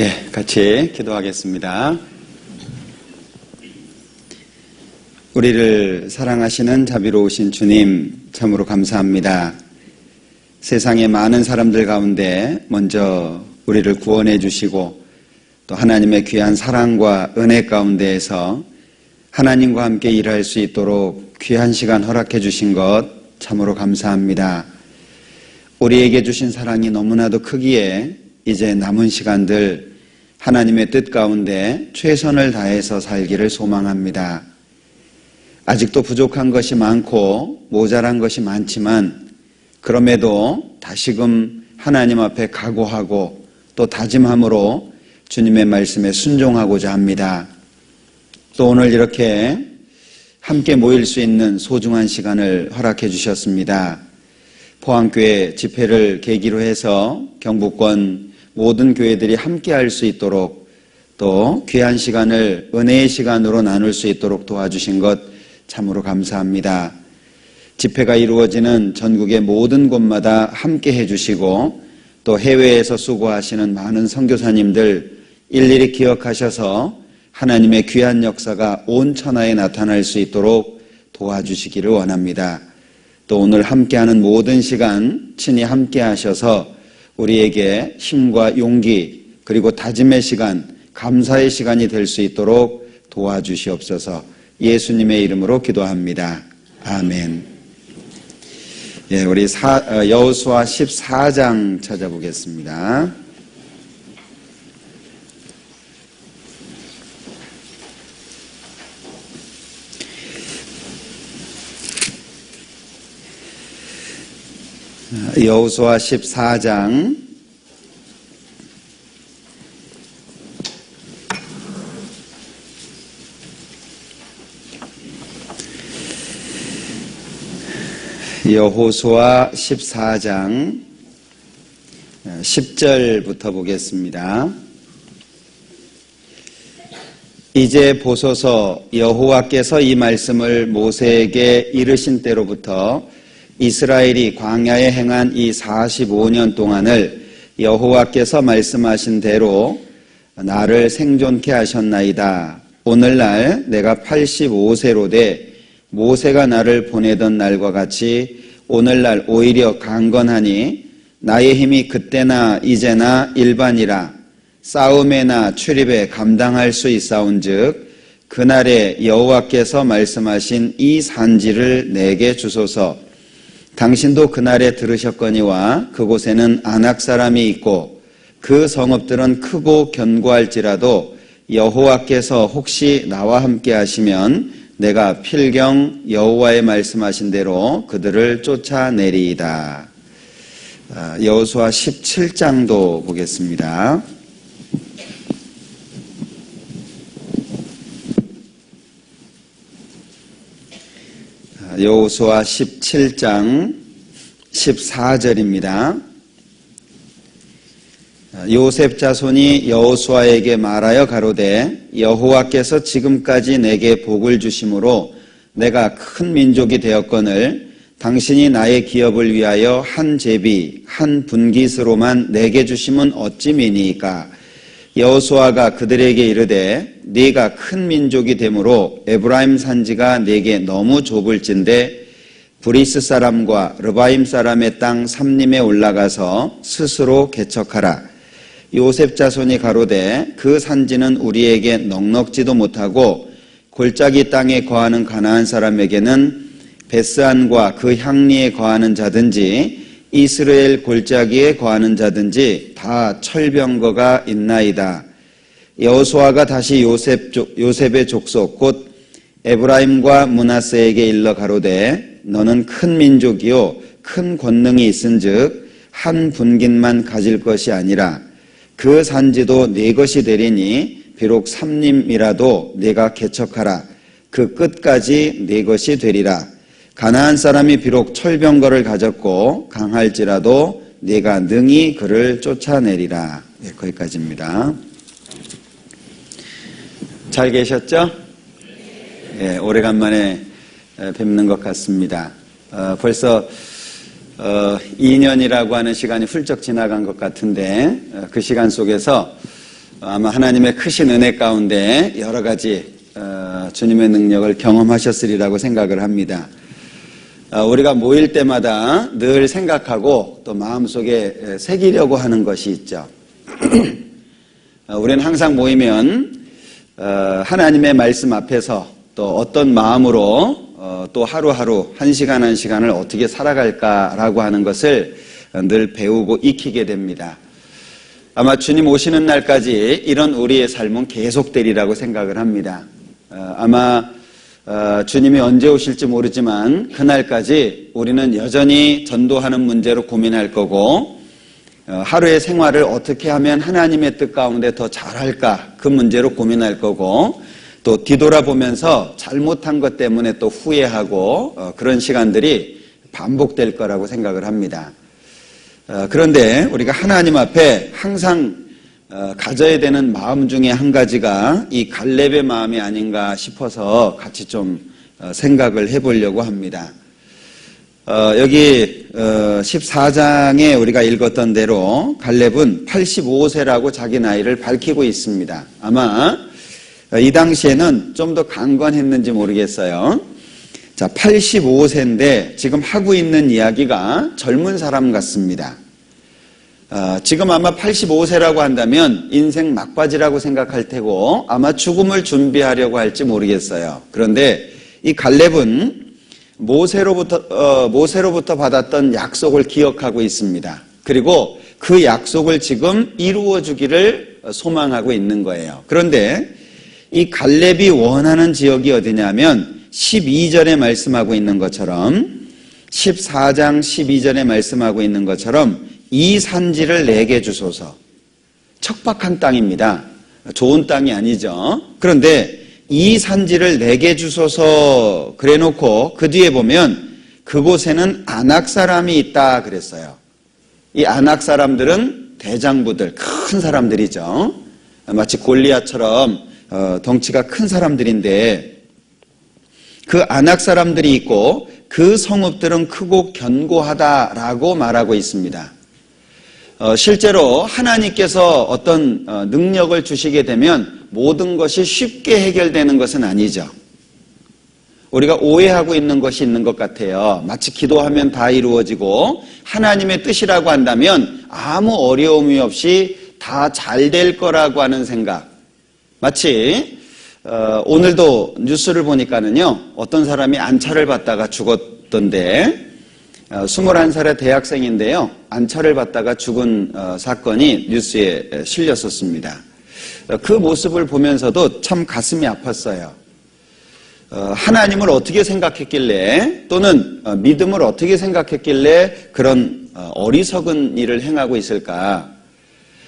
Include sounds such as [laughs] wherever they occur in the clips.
예, 같이 기도하겠습니다. 우리를 사랑하시는 자비로우신 주님, 참으로 감사합니다. 세상의 많은 사람들 가운데 먼저 우리를 구원해 주시고 또 하나님의 귀한 사랑과 은혜 가운데에서 하나님과 함께 일할 수 있도록 귀한 시간 허락해 주신 것 참으로 감사합니다. 우리에게 주신 사랑이 너무나도 크기에 이제 남은 시간들 하나님의 뜻 가운데 최선을 다해서 살기를 소망합니다. 아직도 부족한 것이 많고 모자란 것이 많지만 그럼에도 다시금 하나님 앞에 각오하고 또 다짐함으로 주님의 말씀에 순종하고자 합니다. 또 오늘 이렇게 함께 모일 수 있는 소중한 시간을 허락해 주셨습니다. 포항교회 집회를 계기로 해서 경북권 모든 교회들이 함께 할 수 있도록 또 귀한 시간을 은혜의 시간으로 나눌 수 있도록 도와주신 것 참으로 감사합니다. 집회가 이루어지는 전국의 모든 곳마다 함께 해주시고 또 해외에서 수고하시는 많은 선교사님들 일일이 기억하셔서 하나님의 귀한 역사가 온 천하에 나타날 수 있도록 도와주시기를 원합니다. 또 오늘 함께하는 모든 시간 친히 함께 하셔서 우리에게 힘과 용기 그리고 다짐의 시간, 감사의 시간이 될 수 있도록 도와주시옵소서 예수님의 이름으로 기도합니다. 아멘. 예, 우리 사, 여호수아 14장 찾아보겠습니다. 여호수아 14장 여호수아 14장 10절부터 보겠습니다. 이제 보소서 여호와께서 이 말씀을 모세에게 이르신 때로부터 이스라엘이 광야에 행한 이 45년 동안을 여호와께서 말씀하신 대로 나를 생존케 하셨나이다. 오늘날 내가 85세로 돼 모세가 나를 보내던 날과 같이 오늘날 오히려 강건하니 나의 힘이 그때나 이제나 일반이라 싸움에나 출입에 감당할 수 있사온즉 그날에 여호와께서 말씀하신 이 산지를 내게 주소서 당신도 그날에 들으셨거니와 그곳에는 안악 사람이 있고 그 성읍들은 크고 견고할지라도 여호와께서 혹시 나와 함께 하시면 내가 필경 여호와의 말씀하신 대로 그들을 쫓아내리이다. 아, 여호수아 17장도 보겠습니다. 여호수아 17장 14절입니다. 요셉 자손이 여호수아에게 말하여 가로되 여호와께서 지금까지 내게 복을 주심으로 내가 큰 민족이 되었거늘 당신이 나의 기업을 위하여 한 제비 한 분깃으로만 내게 주심은 어찌 미니이까 여호수아가 그들에게 이르되 네가 큰 민족이 되므로 에브라임 산지가 네게 너무 좁을진데 브리스 사람과 르바임 사람의 땅 삼림에 올라가서 스스로 개척하라. 요셉 자손이 가로되 그 산지는 우리에게 넉넉지도 못하고 골짜기 땅에 거하는 가나안 사람에게는 베스안과 그 향리에 거하는 자든지 이스라엘 골짜기에 거하는 자든지 다 철병거가 있나이다. 여호수아가 다시 요셉 요셉의 족속 곧 에브라임과 문하세에게 일러 가로되 너는 큰 민족이요 큰 권능이 있은즉 한 분깃만 가질 것이 아니라 그 산지도 네 것이 되리니 비록 삼림이라도 네가 개척하라 그 끝까지 네 것이 되리라 가나안 사람이 비록 철병거를 가졌고 강할지라도 네가 능히 그를 쫓아내리라 네, 거기까지입니다. 잘 계셨죠? 네, 오래간만에 뵙는 것 같습니다. 어, 벌써 어, 2년이라고 하는 시간이 훌쩍 지나간 것 같은데 어, 그 시간 속에서 아마 하나님의 크신 은혜 가운데 여러 가지 어, 주님의 능력을 경험하셨으리라고 생각을 합니다. 어, 우리가 모일 때마다 늘 생각하고 또 마음속에 새기려고 하는 것이 있죠. [clears throat] 어, 우리는 항상 모이면 어, 하나님의 말씀 앞에서 또 어떤 마음으로 어, 또 하루하루 한 시간 한 시간을 어떻게 살아갈까라고 하는 것을 늘 배우고 익히게 됩니다. 아마 주님 오시는 날까지 이런 우리의 삶은 계속되리라고 생각을 합니다. 어, 아마 어, 주님이 언제 오실지 모르지만 그날까지 우리는 여전히 전도하는 문제로 고민할 거고 어, 하루의 생활을 어떻게 하면 하나님의 뜻 가운데 더 잘할까 그 문제로 고민할 거고 또 뒤돌아보면서 잘못한 것 때문에 또 후회하고 그런 시간들이 반복될 거라고 생각을 합니다. 어, 그런데 우리가 하나님 앞에 항상 어, 가져야 되는 마음 중에 한 가지가 이 갈렙의 마음이 아닌가 싶어서 같이 좀 어, 생각을 해보려고 합니다. 여기 14장에 우리가 읽었던 대로 갈렙은 85세라고 자기 나이를 밝히고 있습니다. 아마 이 당시에는 좀 더 강건했는지 모르겠어요. 자, 85세인데 지금 하고 있는 이야기가 젊은 사람 같습니다. 어, 지금 아마 85세라고 한다면 인생 막바지라고 생각할 테고 아마 죽음을 준비하려고 할지 모르겠어요. 그런데 이 갈렙은 모세로부터 어, 모세로부터 받았던 약속을 기억하고 있습니다. 그리고 그 약속을 지금 이루어 주기를 소망하고 있는 거예요. 그런데 이 갈렙이 원하는 지역이 어디냐면 12절에 말씀하고 있는 것처럼 14장 12절에 말씀하고 있는 것처럼 이 산지를 내게 주소서. 척박한 땅입니다. 좋은 땅이 아니죠. 그런데 이 산지를 내게 주소서 그래 놓고 그 뒤에 보면 그곳에는 안악 사람이 있다 그랬어요. 이 안악 사람들은 대장부들, 큰 사람들이죠. 마치 골리아처럼 어, 덩치가 큰 사람들인데 그 안악 사람들이 있고 그 성읍들은 크고 견고하다라고 말하고 있습니다. 어, 실제로 하나님께서 어떤 어, 능력을 주시게 되면 모든 것이 쉽게 해결되는 것은 아니죠. 우리가 오해하고 있는 것이 있는 것 같아요. 마치 기도하면 다 이루어지고 하나님의 뜻이라고 한다면 아무 어려움이 없이 다 잘 될 거라고 하는 생각. 마치 어, 오늘도 뉴스를 보니까는요 어떤 사람이 안차를 받다가 죽었던데 21살의 어, 대학생인데요. 안차를 받다가 죽은 어, 사건이 뉴스에 실렸었습니다. 어, 그 모습을 보면서도 참 가슴이 아팠어요. 하나님을 어떻게 생각했길래 또는 믿음을 어떻게 생각했길래 그런 어리석은 일을 행하고 있을까?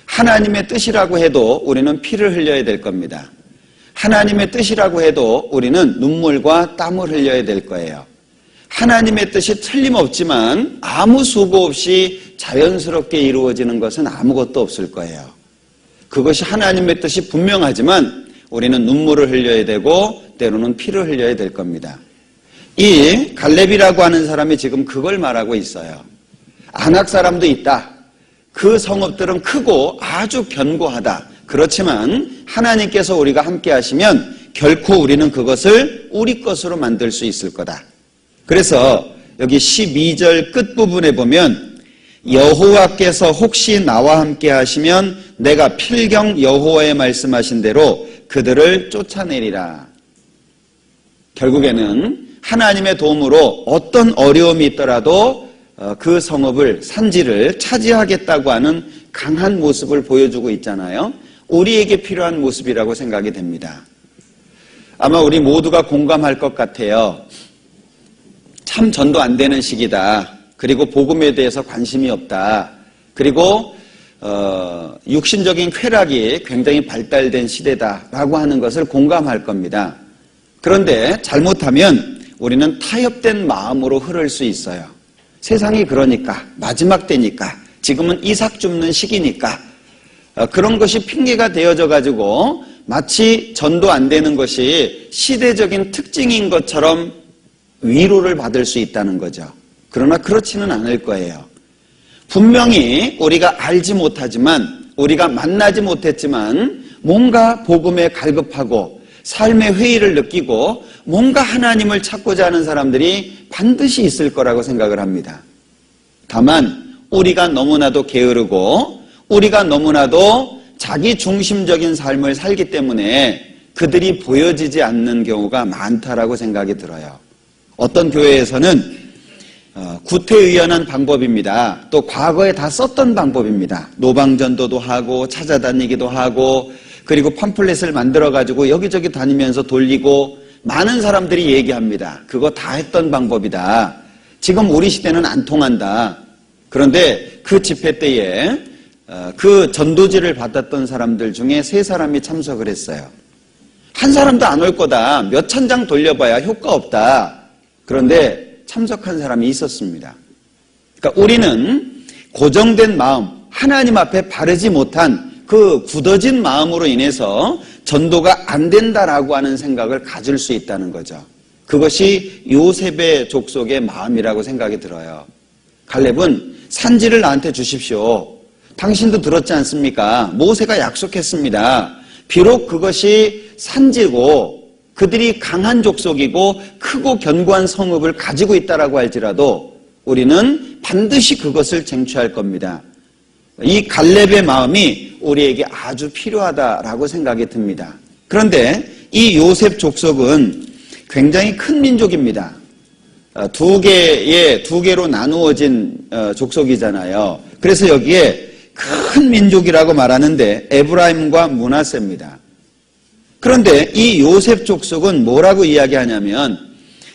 하나님의 뜻이라고 해도 우리는 피를 흘려야 될 겁니다. 하나님의 뜻이라고 해도 우리는 눈물과 땀을 흘려야 될 거예요. 하나님의 뜻이 틀림없지만 아무 수고 없이 자연스럽게 이루어지는 것은 아무것도 없을 거예요. 그것이 하나님의 뜻이 분명하지만 우리는 눈물을 흘려야 되고 때로는 피를 흘려야 될 겁니다. 이 갈렙이라고 하는 사람이 지금 그걸 말하고 있어요. 안악 사람도 있다. 그 성읍들은 크고 아주 견고하다. 그렇지만 하나님께서 우리가 함께 하시면 결코 우리는 그것을 우리 것으로 만들 수 있을 거다. 그래서 여기 12절 끝부분에 보면 여호와께서 혹시 나와 함께 하시면 내가 필경 여호와의 말씀하신 대로 그들을 쫓아내리라. 결국에는 하나님의 도움으로 어떤 어려움이 있더라도 어, 그 성읍을 산지를 차지하겠다고 하는 강한 모습을 보여주고 있잖아요. 우리에게 필요한 모습이라고 생각이 됩니다. 아마 우리 모두가 공감할 것 같아요. 참 전도 안 되는 시기다. 그리고 복음에 대해서 관심이 없다. 그리고 어, 육신적인 쾌락이 굉장히 발달된 시대다라고 하는 것을 공감할 겁니다. 그런데 잘못하면 우리는 타협된 마음으로 흐를 수 있어요. 세상이 그러니까 마지막 때니까 지금은 이삭 줍는 시기니까 어, 그런 것이 핑계가 되어져 가지고 마치 전도 안 되는 것이 시대적인 특징인 것처럼 위로를 받을 수 있다는 거죠. 그러나 그렇지는 않을 거예요. 분명히 우리가 알지 못하지만 우리가 만나지 못했지만 뭔가 복음에 갈급하고 삶의 회의를 느끼고 뭔가 하나님을 찾고자 하는 사람들이 반드시 있을 거라고 생각을 합니다. 다만 우리가 너무나도 게으르고 우리가 너무나도 자기 중심적인 삶을 살기 때문에 그들이 보여지지 않는 경우가 많다라고 생각이 들어요. 어떤 교회에서는 어, 구태의연한 방법입니다. 또 과거에 다 썼던 방법입니다. 노방전도도 하고 찾아다니기도 하고 그리고 팜플렛을 만들어 가지고 여기저기 다니면서 돌리고 많은 사람들이 얘기합니다. 그거 다 했던 방법이다. 지금 우리 시대는 안 통한다. 그런데 그 집회 때에 어, 그 전도지를 받았던 사람들 중에 세 사람이 참석을 했어요. 한 사람도 안 올 거다. 몇 천 장 돌려봐야 효과 없다. 그런데 참석한 사람이 있었습니다. 그러니까 우리는 고정된 마음, 하나님 앞에 바르지 못한 그 굳어진 마음으로 인해서 전도가 안 된다라고 하는 생각을 가질 수 있다는 거죠. 그것이 요셉의 족속의 마음이라고 생각이 들어요. 갈렙은 산지를 나한테 주십시오. 당신도 들었지 않습니까? 모세가 약속했습니다. 비록 그것이 산지고 그들이 강한 족속이고 크고 견고한 성읍을 가지고 있다라고 할지라도 우리는 반드시 그것을 쟁취할 겁니다. 이 갈렙의 마음이 우리에게 아주 필요하다라고 생각이 듭니다. 그런데 이 요셉 족속은 굉장히 큰 민족입니다. 어, 두 개의 두 개로 나누어진 어, 족속이잖아요. 그래서 여기에 큰 민족이라고 말하는데 에브라임과 문하세입니다. 그런데 이 요셉 족속은 뭐라고 이야기하냐면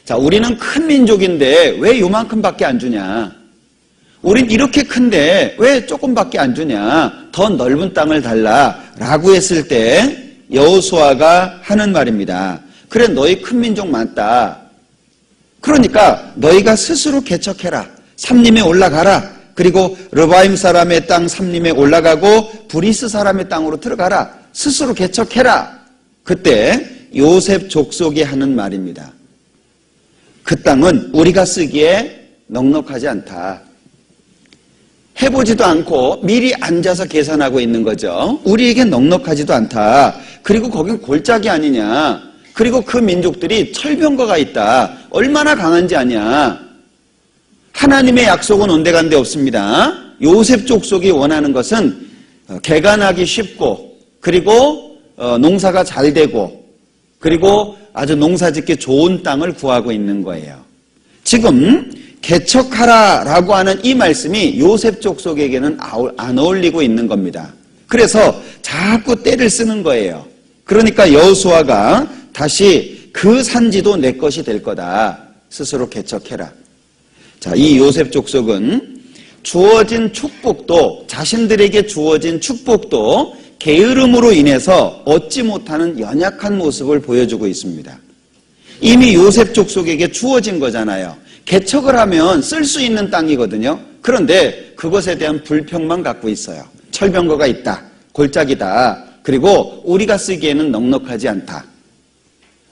자, 우리는 큰 민족인데 왜 요만큼밖에 안 주냐? 우린 이렇게 큰데 왜 조금밖에 안 주냐? 더 넓은 땅을 달라라고 했을 때 여호수아가 하는 말입니다. 그래 너희 큰 민족 많다. 그러니까 너희가 스스로 개척해라. 삼림에 올라가라. 그리고 르바임 사람의 땅 삼림에 올라가고 브리스 사람의 땅으로 들어가라. 스스로 개척해라. 그때 요셉 족속이 하는 말입니다. 그 땅은 우리가 쓰기에 넉넉하지 않다. 해보지도 않고 미리 앉아서 계산하고 있는 거죠. 우리에게 넉넉하지도 않다. 그리고 거긴 골짜기 아니냐. 그리고 그 민족들이 철병거가 있다. 얼마나 강한지 아냐. 하나님의 약속은 온데간데 없습니다. 요셉 족속이 원하는 것은 어, 개간하기 쉽고 그리고 어, 농사가 잘 되고 그리고 아주 농사 짓기 좋은 땅을 구하고 있는 거예요. 지금 개척하라 라고 하는 이 말씀이 요셉 족속에게는 안 어울리고 있는 겁니다. 그래서 자꾸 때를 쓰는 거예요. 그러니까 여호수아가 다시 그 산지도 내 것이 될 거다. 스스로 개척해라. 자, 이 요셉 족속은 주어진 축복도 자신들에게 주어진 축복도 게으름으로 인해서 얻지 못하는 연약한 모습을 보여주고 있습니다. 이미 요셉 족속에게 주어진 거잖아요. 개척을 하면 쓸 수 있는 땅이거든요. 그런데 그것에 대한 불평만 갖고 있어요. 철병거가 있다. 골짜기다. 그리고 우리가 쓰기에는 넉넉하지 않다.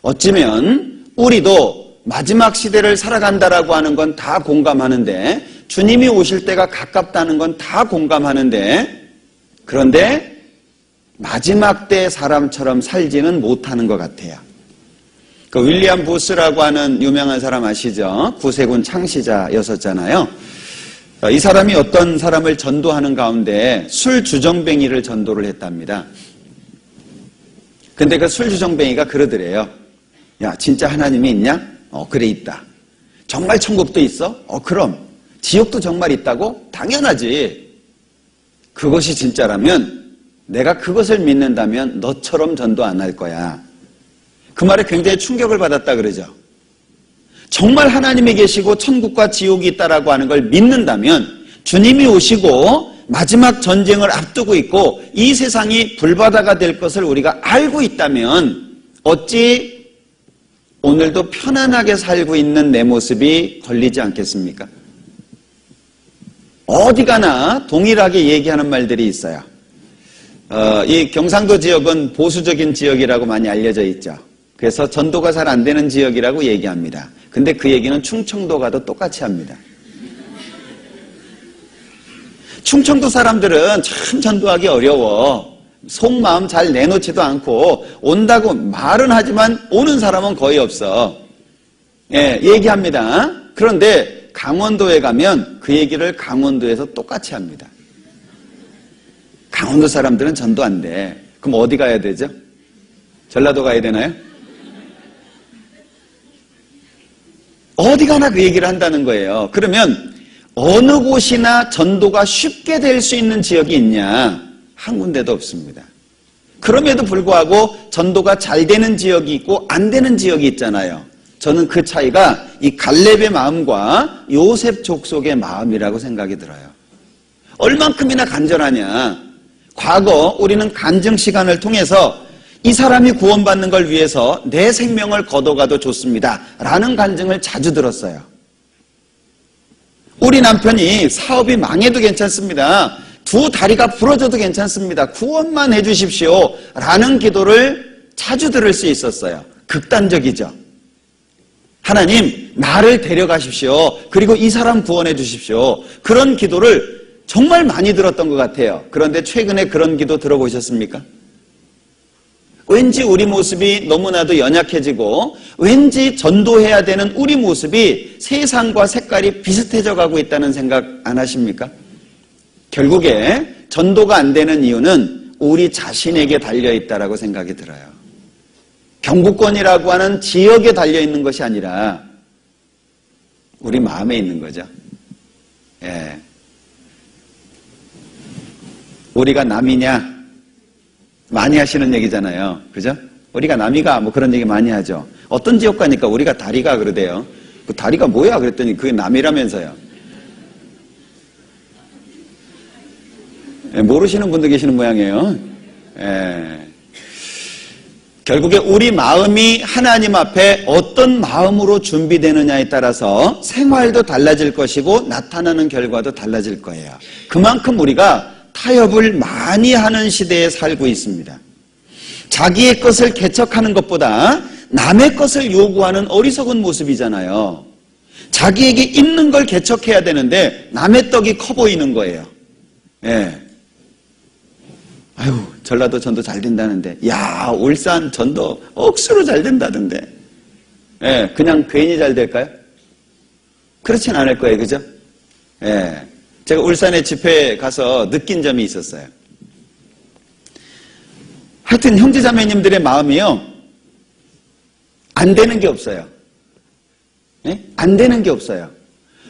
어찌면 우리도 마지막 시대를 살아간다라고 하는 건 다 공감하는데 주님이 오실 때가 가깝다는 건 다 공감하는데 그런데 마지막 때 사람처럼 살지는 못하는 것 같아요. 그 윌리엄 부스라고 하는 유명한 사람 아시죠? 구세군 창시자였었잖아요. 이 사람이 어떤 사람을 전도하는 가운데 술 주정뱅이를 전도를 했답니다. 근데 그 술 주정뱅이가 그러더래요. 야, 진짜 하나님이 있냐? 어, 그래, 있다. 정말 천국도 있어? 어, 그럼. 지옥도 정말 있다고? 당연하지. 그것이 진짜라면 내가 그것을 믿는다면 너처럼 전도 안 할 거야. 그 말에 굉장히 충격을 받았다 그러죠. 정말 하나님이 계시고 천국과 지옥이 있다라고 하는 걸 믿는다면 주님이 오시고 마지막 전쟁을 앞두고 있고 이 세상이 불바다가 될 것을 우리가 알고 있다면 어찌 오늘도 편안하게 살고 있는 내 모습이 걸리지 않겠습니까? 어디 가나 동일하게 얘기하는 말들이 있어요. 어, 이 경상도 지역은 보수적인 지역이라고 많이 알려져 있죠. 그래서 전도가 잘 안 되는 지역이라고 얘기합니다. 근데 그 얘기는 충청도 가도 똑같이 합니다. 충청도 사람들은 참 전도하기 어려워. 속마음 잘 내놓지도 않고 온다고 말은 하지만 오는 사람은 거의 없어. 예, 얘기합니다. 그런데 강원도에 가면 그 얘기를 강원도에서 똑같이 합니다. 강원도 사람들은 전도 안 돼. 그럼 어디 가야 되죠? 전라도 가야 되나요? 어디 가나 그 얘기를 한다는 거예요. 그러면 어느 곳이나 전도가 쉽게 될 수 있는 지역이 있냐? 한 군데도 없습니다. 그럼에도 불구하고 전도가 잘 되는 지역이 있고 안 되는 지역이 있잖아요. 저는 그 차이가 이 갈렙의 마음과 요셉 족속의 마음이라고 생각이 들어요. 얼만큼이나 간절하냐. 과거 우리는 간증 시간을 통해서 이 사람이 구원받는 걸 위해서 내 생명을 걷어가도 좋습니다. 라는 간증을 자주 들었어요. 우리 남편이 사업이 망해도 괜찮습니다. 두 다리가 부러져도 괜찮습니다. 구원만 해주십시오. 라는 기도를 자주 들을 수 있었어요. 극단적이죠. 하나님, 나를 데려가십시오. 그리고 이 사람 구원해 주십시오. 그런 기도를 정말 많이 들었던 것 같아요. 그런데 최근에 그런 기도 들어보셨습니까? 왠지 우리 모습이 너무나도 연약해지고 왠지 전도해야 되는 우리 모습이 세상과 색깔이 비슷해져 가고 있다는 생각 안 하십니까? 결국에 전도가 안 되는 이유는 우리 자신에게 달려 있다라고 생각이 들어요. 경북권이라고 하는 지역에 달려 있는 것이 아니라 우리 마음에 있는 거죠. 예. 우리가 남이냐? 많이 하시는 얘기잖아요. 그죠? 우리가 남이가 뭐 그런 얘기 많이 하죠. 어떤 지역 가니까 우리가 다리가 그러대요. 그 다리가 뭐야? 그랬더니 그게 남이라면서요. 예, 모르시는 분도 계시는 모양이에요. 예. 결국에 우리 마음이 하나님 앞에 어떤 마음으로 준비되느냐에 따라서 생활도 달라질 것이고 나타나는 결과도 달라질 거예요. 그만큼 우리가 타협을 많이 하는 시대에 살고 있습니다. 자기의 것을 개척하는 것보다 남의 것을 요구하는 어리석은 모습이잖아요. 자기에게 있는 걸 개척해야 되는데 남의 떡이 커 보이는 거예요. 예. 아유, 전라도 전도 잘 된다는데. 야, 울산 전도 억수로 잘 된다던데. 예, 그냥 괜히 잘 될까요? 그렇진 않을 거예요. 그죠? 예. 제가 울산에 집회에 가서 느낀 점이 있었어요. 하여튼 형제자매님들의 마음이요. 안 되는 게 없어요. 예? 안 되는 게 없어요.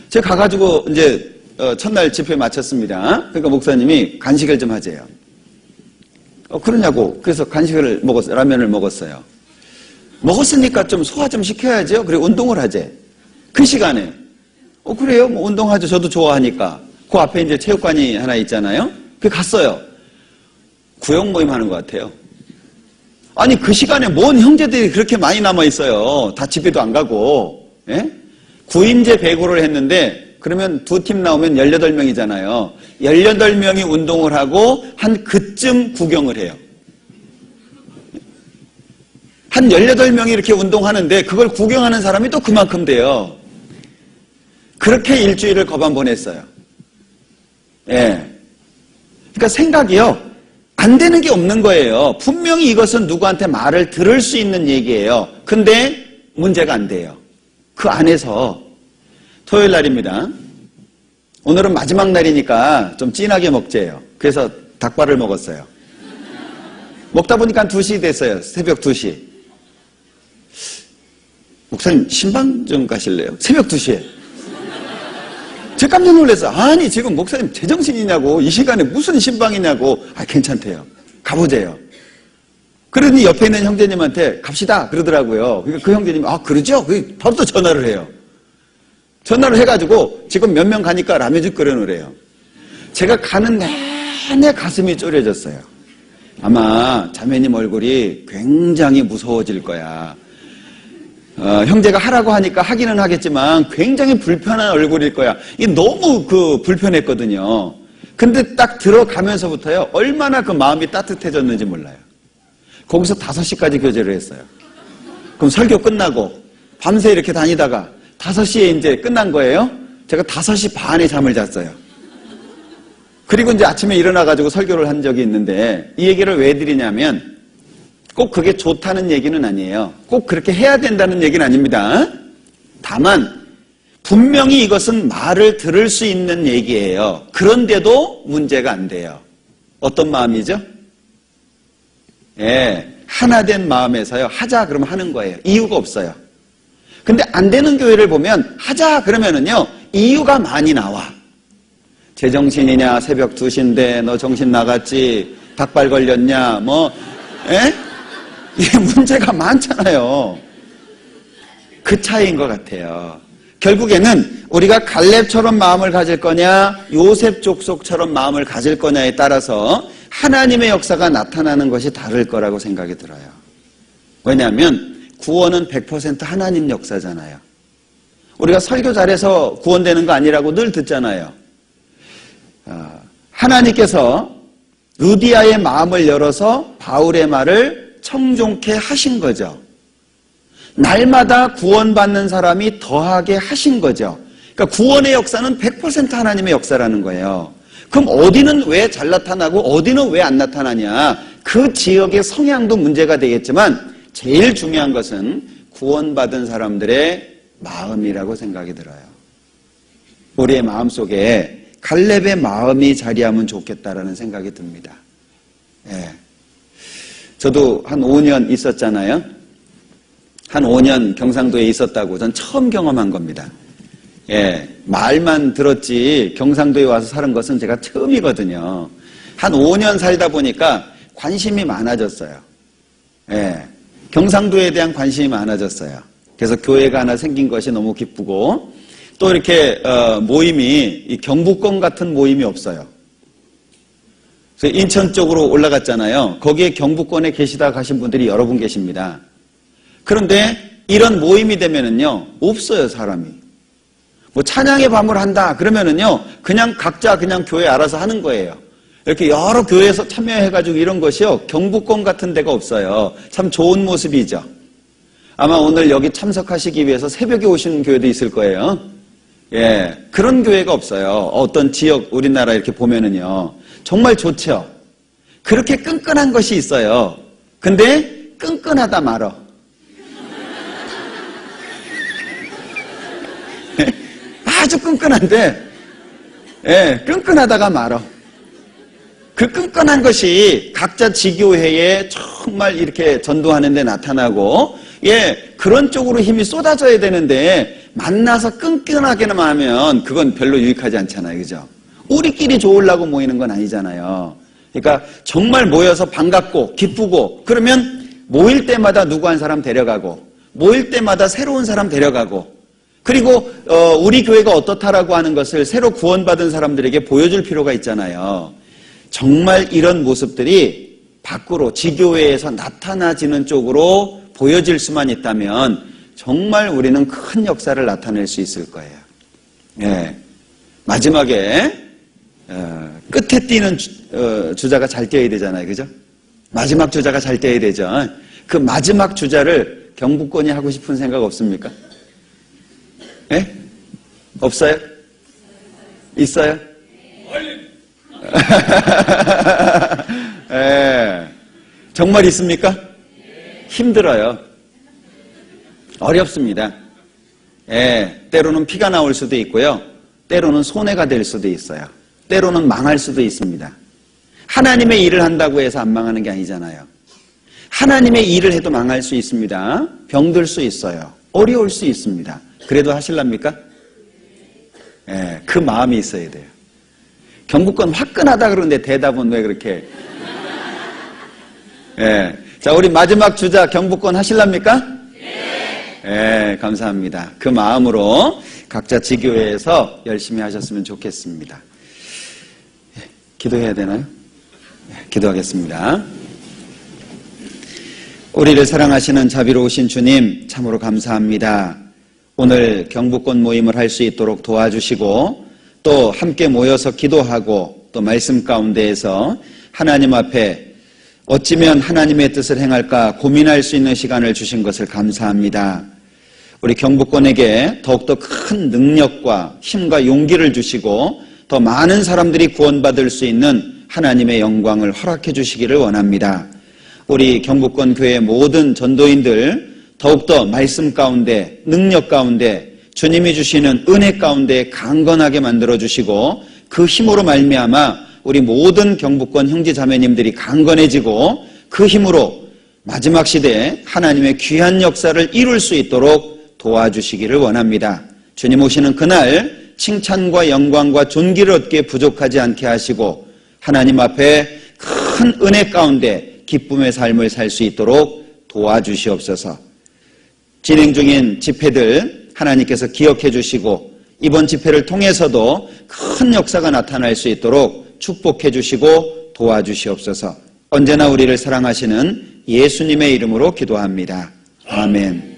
제가 가가지고 이제 어, 첫날 집회 마쳤습니다. 그러니까 목사님이 간식을 좀 하재요. 어, 그러냐고. 그래서 간식을 먹었, 라면을 먹었어요. 먹었으니까 좀 소화 좀 시켜야죠. 그리고 운동을 하재. 그 시간에. 어, 그래요? 뭐 운동하죠. 저도 좋아하니까. 그 앞에 이제 체육관이 하나 있잖아요. 그 갔어요. 구역 모임 하는 것 같아요. 아니, 그 시간에 뭔 형제들이 그렇게 많이 남아 있어요. 다 집에도 안 가고. 예? 구인제 배구를 했는데, 그러면 두 팀 나오면 18명이잖아요. 18명이 운동을 하고, 한 그쯤 구경을 해요. 한 18명이 이렇게 운동하는데, 그걸 구경하는 사람이 또 그만큼 돼요. 그렇게 일주일을 거반 보냈어요. 예. 그러니까 생각이요. 안 되는 게 없는 거예요. 분명히 이것은 누구한테 말을 들을 수 있는 얘기예요. 근데 문제가 안 돼요. 그 안에서 토요일 날입니다. 오늘은 마지막 날이니까 좀 진하게 먹재요. 그래서 닭발을 먹었어요. 먹다 보니까 2시 됐어요. 새벽 2시. 목사님 신방 좀 가실래요? 새벽 2시에. 제가 깜짝 놀랐어. 아니, 지금 목사님 제정신이냐고, 이 시간에 무슨 신방이냐고, 아, 괜찮대요. 가보재요. 그러니 옆에 있는 형제님한테 갑시다. 그러더라고요. 그러니까 그 형제님이, 아, 그러죠? 그 바로 또 전화를 해요. 전화를 해가지고, 지금 몇 명 가니까 라면죽 끓여놓으래요. 제가 가는 내내 가슴이 쪼려졌어요. 아마 자매님 얼굴이 굉장히 무서워질 거야. 어, 형제가 하라고 하니까 하기는 하겠지만 굉장히 불편한 얼굴일 거야. 이게 너무 그 불편했거든요. 근데 딱 들어가면서부터요, 얼마나 그 마음이 따뜻해졌는지 몰라요. 거기서 5시까지 교제를 했어요. 그럼 설교 끝나고 밤새 이렇게 다니다가 5시에 이제 끝난 거예요. 제가 5시 반에 잠을 잤어요. 그리고 이제 아침에 일어나가지고 설교를 한 적이 있는데 이 얘기를 왜 드리냐면 꼭 그게 좋다는 얘기는 아니에요. 꼭 그렇게 해야 된다는 얘기는 아닙니다. 다만 분명히 이것은 말을 들을 수 있는 얘기예요. 그런데도 문제가 안 돼요. 어떤 마음이죠? 예, 하나 된 마음에서요. 하자 그러면 하는 거예요. 이유가 없어요. 근데 안 되는 교회를 보면 하자 그러면은요. 이유가 많이 나와. 제정신이냐 새벽 2시인데 너 정신 나갔지 닭발 걸렸냐 뭐 예? 이게 문제가 많잖아요. 그 차이인 것 같아요. 결국에는 우리가 갈렙처럼 마음을 가질 거냐 요셉 족속처럼 마음을 가질 거냐에 따라서 하나님의 역사가 나타나는 것이 다를 거라고 생각이 들어요. 왜냐하면 구원은 100% 하나님 역사잖아요. 우리가 설교 잘해서 구원되는 거 아니라고 늘 듣잖아요. 아, 하나님께서 루디아의 마음을 열어서 바울의 말을 청종케 하신 거죠. 날마다 구원받는 사람이 더하게 하신 거죠. 그러니까 구원의 역사는 100% 하나님의 역사라는 거예요. 그럼 어디는 왜 잘 나타나고 어디는 왜 안 나타나냐? 그 지역의 성향도 문제가 되겠지만 제일 중요한 것은 구원받은 사람들의 마음이라고 생각이 들어요. 우리의 마음 속에 갈렙의 마음이 자리하면 좋겠다라는 생각이 듭니다. 예. 저도 한 5년 있었잖아요. 한 5년 경상도에 있었다고 전 처음 경험한 겁니다. 예, 말만 들었지 경상도에 와서 사는 것은 제가 처음이거든요. 한 5년 살다 보니까 관심이 많아졌어요. 예, 경상도에 대한 관심이 많아졌어요. 그래서 교회가 하나 생긴 것이 너무 기쁘고 또 이렇게 어, 모임이 경북권 같은 모임이 없어요. 그래서 인천 쪽으로 올라갔잖아요. 거기에 경북권에 계시다 가신 분들이 여러 분 계십니다. 그런데 이런 모임이 되면은요 없어요 사람이. 뭐 찬양의 밤을 한다 그러면은요 그냥 각자 그냥 교회 알아서 하는 거예요. 이렇게 여러 교회에서 참여해가지고 이런 것이요 경북권 같은 데가 없어요. 참 좋은 모습이죠. 아마 오늘 여기 참석하시기 위해서 새벽에 오시는 교회도 있을 거예요. 예, 그런 교회가 없어요. 어떤 지역 우리나라 이렇게 보면은요 정말 좋죠. 그렇게 끈끈한 것이 있어요. 근데 끈끈하다 말어. [laughs] 아주 끈끈한데, 예, 끈끈하다가 말어. 그 끈끈한 것이 각자 지교회에 정말 이렇게 전도하는 데 나타나고, 예, 그런 쪽으로 힘이 쏟아져야 되는데, 만나서 끈끈하게만 하면 그건 별로 유익하지 않잖아요. 그죠? 우리끼리 좋으려고 모이는 건 아니잖아요. 그러니까 정말 모여서 반갑고 기쁘고, 그러면 모일 때마다 누구 한 사람 데려가고, 모일 때마다 새로운 사람 데려가고, 그리고 어, 우리 교회가 어떻다라고 하는 것을 새로 구원받은 사람들에게 보여줄 필요가 있잖아요. 정말 이런 모습들이 밖으로 지교회에서 나타나지는 쪽으로 보여질 수만 있다면 정말 우리는 큰 역사를 나타낼 수 있을 거예요. 예. 마지막에 어, 끝에 뛰는 주, 어, 주자가 잘 뛰어야 되잖아요, 그죠? 마지막 주자가 잘 뛰어야 되죠. 그 마지막 주자를 경북권이 하고 싶은 생각 없습니까? 예? 없어요? 있어요? [laughs] 예. 정말 있습니까? 힘들어요. 어렵습니다. 예. 때로는 피가 나올 수도 있고요. 때로는 손해가 될 수도 있어요. 때로는 망할 수도 있습니다. 하나님의 일을 한다고 해서 안 망하는 게 아니잖아요. 하나님의 일을 해도 망할 수 있습니다. 병들 수 있어요. 어려울 수 있습니다. 그래도 하실랍니까? 예, 그 마음이 있어야 돼요. 경북권 화끈하다 그러는데 대답은 왜 그렇게? 예. 자, 우리 마지막 주자 경북권 하실랍니까? 네. 예, 감사합니다. 그 마음으로 각자 지교회에서 열심히 하셨으면 좋겠습니다. 예, 기도해야 되나요? 예, 기도하겠습니다. 우리를 사랑하시는 자비로우신 주님, 참으로 감사합니다. 오늘 경북권 모임을 할 수 있도록 도와주시고 또 함께 모여서 기도하고 또 말씀 가운데에서 하나님 앞에 어찌면 하나님의 뜻을 행할까 고민할 수 있는 시간을 주신 것을 감사합니다. 우리 경북권에게 더욱더 큰 능력과 힘과 용기를 주시고 더 많은 사람들이 구원받을 수 있는 하나님의 영광을 허락해 주시기를 원합니다. 우리 경북권 교회 모든 전도인들 더욱더 말씀 가운데 능력 가운데 주님이 주시는 은혜 가운데 강건하게 만들어 주시고 그 힘으로 말미암아 우리 모든 경북권 형제 자매님들이 강건해지고 그 힘으로 마지막 시대에 하나님의 귀한 역사를 이룰 수 있도록 도와주시기를 원합니다. 주님 오시는 그날 칭찬과 영광과 존귀를 얻기에 부족하지 않게 하시고 하나님 앞에 큰 은혜 가운데 기쁨의 삶을 살 수 있도록 도와주시옵소서. 진행 중인 집회들 하나님께서 기억해 주시고 이번 집회를 통해서도 큰 역사가 나타날 수 있도록 축복해 주시고 도와주시옵소서. 언제나 우리를 사랑하시는 예수님의 이름으로 기도합니다. 아멘.